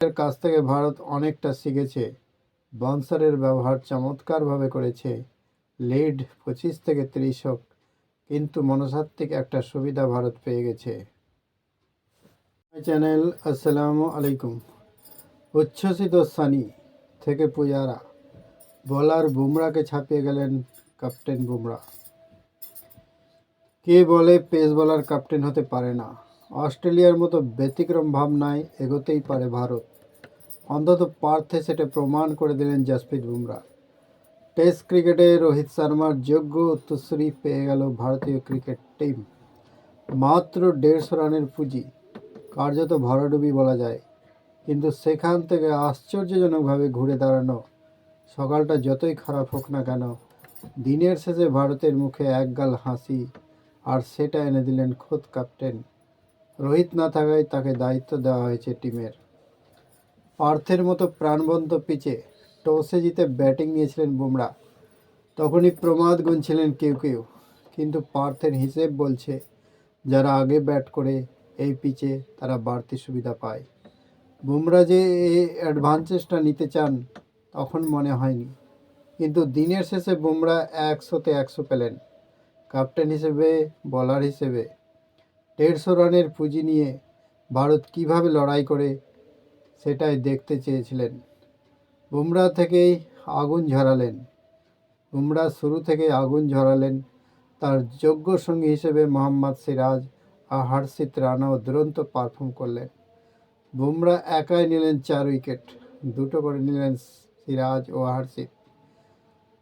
এর কাছ থেকে ভারত অনেকটা শিখেছে। বনসারের ব্যবহার চমৎকারভাবে করেছে। লিড পঁচিশ থেকে তিরিশ হোক, কিন্তু মনস্তাত্ত্বিক একটা সুবিধা ভারত পেয়ে গেছে। চ্যানেল, আসসালামু আলাইকুম। উচ্ছ্বসিত সানি থেকে পূজারা, বলার বুমরাকে ছাপিয়ে গেলেন ক্যাপ্টেন বুমরা। কে বলে পেস বলার ক্যাপ্টেন হতে পারে না? অস্ট্রেলিয়ার মতো ব্যতিক্রম ভাবনায় এগোতেই পারে ভারত। অন্তত পার্থে সেটা প্রমাণ করে দিলেন জাসপ্রীত বুমরা। টেস্ট ক্রিকেটে রোহিত শর্মার যোগ্য উত্তরসূরি পেয়ে গেল ভারতীয় ক্রিকেট টিম। মাত্র দেড়শো রানের পুঁজি, কার্যত ভরাডুবি বলা যায়। কিন্তু সেখান থেকে আশ্চর্যজনকভাবে ঘুরে দাঁড়ানো, সকালটা যতই খারাপ হোক না কেন, দিনের শেষে ভারতের মুখে একগাল হাসি, আর সেটা এনে দিলেন খোদ ক্যাপ্টেন। রোহিত না থাকায় তাকে দায়িত্ব দেওয়া হয়েছে টিমের। পার্থের মতো প্রাণবন্ত পিচে টসে জিতে ব্যাটিং নিয়েছিলেন বুমরা। তখনই প্রমাদ গুনছিলেন কেউ কেউ, কিন্তু পার্থের হিসেব বলছে যারা আগে ব্যাট করে এই পিচে তারা বাড়তি সুবিধা পায়। বুমরা যে এই অ্যাডভান্টেজটা নিতে চান তখন মনে হয়নি, কিন্তু দিনের শেষে বুমরা একশোতে একশো পেলেন। ক্যাপ্টেন হিসেবে, বলার হিসেবে দেড়শো রানের পুঁজি নিয়ে ভারত কীভাবে লড়াই করে সেটাই দেখতে চেয়েছিলেন। বুমরা থেকেই আগুন ঝরালেন। বুমরা শুরু থেকেই আগুন ঝরালেন। তার যোগ্য সঙ্গী হিসেবে মোহাম্মদ সিরাজ আর হর্ষিত রানাও দুরন্ত পারফর্ম করলেন। বুমরা একাই নিলেন চার উইকেট দুটো করে নিলেন সিরাজ ও হর্ষিত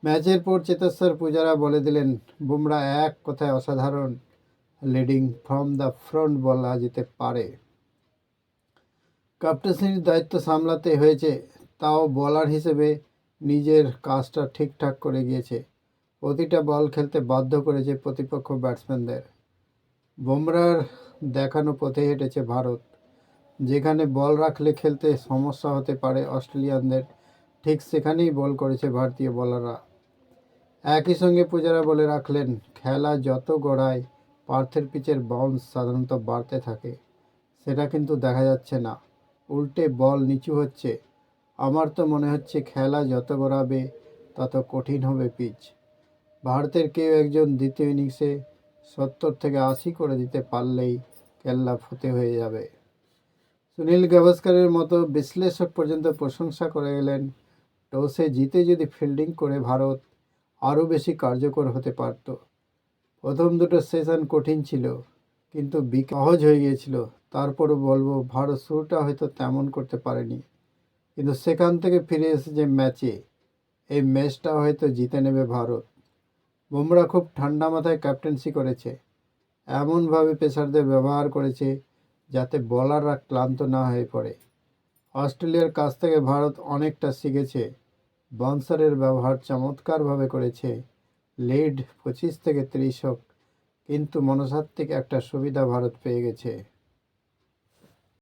ম্যাচের পর চেতেশ্বর পূজারা বলে দিলেন, বুমরা এক কথায় অসাধারণ লিডিং ফ্রম দ্য ফ্রন্ট বলা যেতে পারে। ক্যাপ্টেন্সির দায়িত্ব সামলাতে হয়েছে, তাও বলার হিসেবে নিজের কাজটা ঠিকঠাক করে গিয়েছে। প্রতিটা বল খেলতে বাধ্য করেছে প্রতিপক্ষ ব্যাটসম্যানদের। বুমরার দেখানো পথে হেঁটেছে ভারত, যেখানে বল রাখলে খেলতে সমস্যা হতে পারে অস্ট্রেলিয়ানদের। ঠিক সেখানেই বল করেছে ভারতীয় বলাররা। একই সঙ্গে পূজারা বলে রাখলেন, খেলা যত গড়ায় পার্থের পিচের বাউন্স সাধারণত বাড়তে থাকে, সেটা কিন্তু দেখা যাচ্ছে না। উল্টে বল নিচু হচ্ছে। আমার তো মনে হচ্ছে খেলা যত গড়াবে, তত কঠিন হবে পিচ ভারতের কেউ একজন দ্বিতীয় ইনিংসে সত্তর থেকে আশি করে দিতে পারলেই কেল্লা ফুতে হয়ে যাবে। সুনীল গাভাস্করের মতো বিশ্লেষক পর্যন্ত প্রশংসা করে গেলেন টসে জিতে যদি ফিল্ডিং করে ভারত, আরও বেশি কার্যকর হতে পারত। প্রথম দুটো সেশন কঠিন ছিল, কিন্তু সহজ হয়ে গিয়েছিল। তারপরও বলব ভারত শুরুটা হয়তো তেমন করতে পারেনি। কিন্তু সেখান থেকে ফিরে এসে যে ম্যাচে, এই ম্যাচটা হয়তো জিতে নেবে ভারত। বুমরা খুব ঠান্ডা মাথায় ক্যাপ্টেন্সি করেছে। এমনভাবে পেসারদের ব্যবহার করেছে যাতে বলাররা ক্লান্ত না হয়ে পড়ে। অস্ট্রেলিয়ার কাছ থেকে ভারত অনেকটা শিখেছে। বনসারের ব্যবহার চমৎকারভাবে করেছে। লিড পঁচিশ থেকে ত্রিশ হোক, কিন্তু মনস্তাত্ত্বিক একটা সুবিধা ভারত পেয়ে গেছে।